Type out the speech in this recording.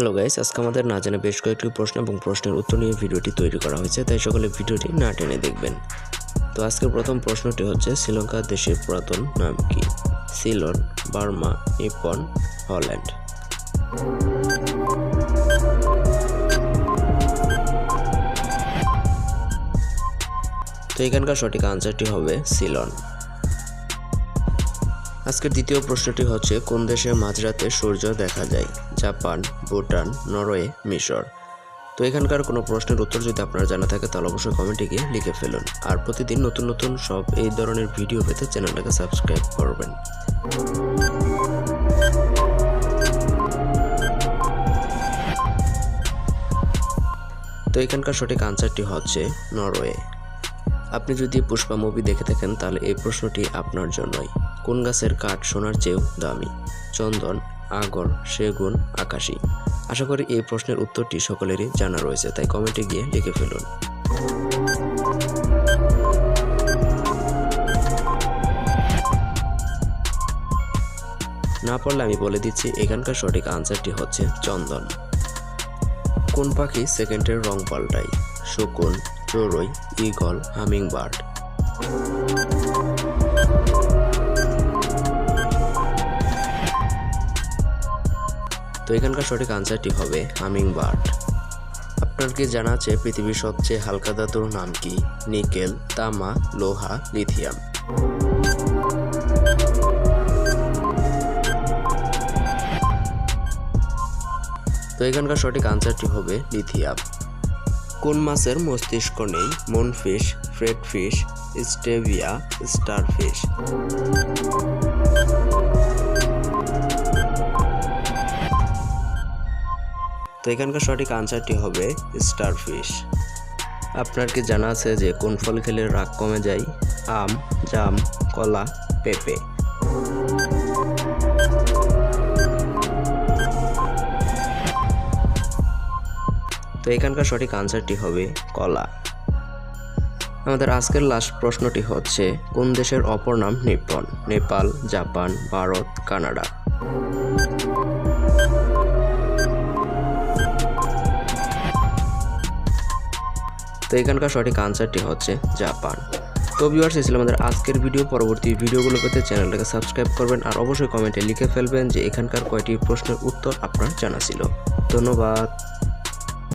Hello guys আজকে আমাদের না জানা বেশ কয়েকটি প্রশ্ন এবং প্রশ্নের উত্তর নিয়ে ভিডিওটি তৈরি করা হয়েছে, তাই সকলে ভিডিওটি না টেনে দেখবেন। তো আজকের প্রথম প্রশ্নটি হচ্ছে, শ্রীলঙ্কা দেশের পুরাতন নাম কি? Ceylon, Burma, Nippon, Holland. তো এখানকার সঠিক আনসারটি হবে সিলন। আজকের দ্বিতীয় প্রশ্নটি হচ্ছে, কোন দেশে মাঝরাতে সূর্য দেখা যায়? জাপান, ভুটান, নরওয়ে, মিশর। তো এখানকার কোনো প্রশ্নের উত্তর যদি আপনারা জানা থাকে, তাহলে অবশ্যই কমেন্টে গিয়ে লিখে ফেলুন। আর প্রতিদিন নতুন নতুন সব এই ধরনের ভিডিও পেতে চ্যানেলটাকে সাবস্ক্রাইব করবেন। তো এখানকার সঠিক আনসারটি হচ্ছে নরওয়ে। আপনি যদি পুষ্পা মুভি দেখে থাকেন, তাহলে এই প্রশ্নটি আপনার জন্যই। কোন গাছের কাঠ সোনার চেয়েও দামি? চন্দন, আগর, সেগুন, আকাশী। আশা করি এই প্রশ্নের উত্তরটি সকলেরই জানা রয়েছে, তাই কমেন্টে গিয়ে লিখে ফেলুন। না পড়লে আমি বলে দিচ্ছি, এখানকার সঠিক আনসারটি হচ্ছে চন্দন। কোন পাখি সেকেন্ডের রং পাল্টায়? শকুন, চড়ুই, ঈগল হামিং বার্ড তো এখানকার সঠিক আনসারটি হবে হামিং বার্ড। আপনার কি জানা আছে পৃথিবীর সবচেয়ে হালকা ধাতুর নাম কি? নিকেল, তামা, লোহা, লিথিয়াম। তো এখানকার সঠিক আনসারটি হবে লিথিয়াম। কোন মাছের মস্তিষ্ক নেই? মনফিশ ফ্রেড ফিশ স্টেভিয়া, স্টারফিশ। তো এখানকার সঠিক আনসারটি হবে স্টারফিশ। আপনার কি জানা আছে যে কোন ফল খেলে রাগ কমে যায়? আম, জাম, কলা, পেঁপে। তো এখানকার সঠিক আনসারটি হবে কলা। আমাদের আজকের লাস্ট প্রশ্নটি হচ্ছে, কোন দেশের অপর নাম Nippon? Nepal, Japan, Bharat, Canada. তো এখানকার সঠিক আনসারটি হচ্ছে জাপান। তো ভিউয়ার্স ছিল আমাদের আজকের ভিডিও পরবর্তী ভিডিওগুলো পেতে চ্যানেলটাকে সাবস্ক্রাইব করবেন আর অবশ্যই কমেন্টে লিখে ফেলবেন যে এখানকার কয়টি প্রশ্নের উত্তর আপনার জানা ছিল। ধন্যবাদ।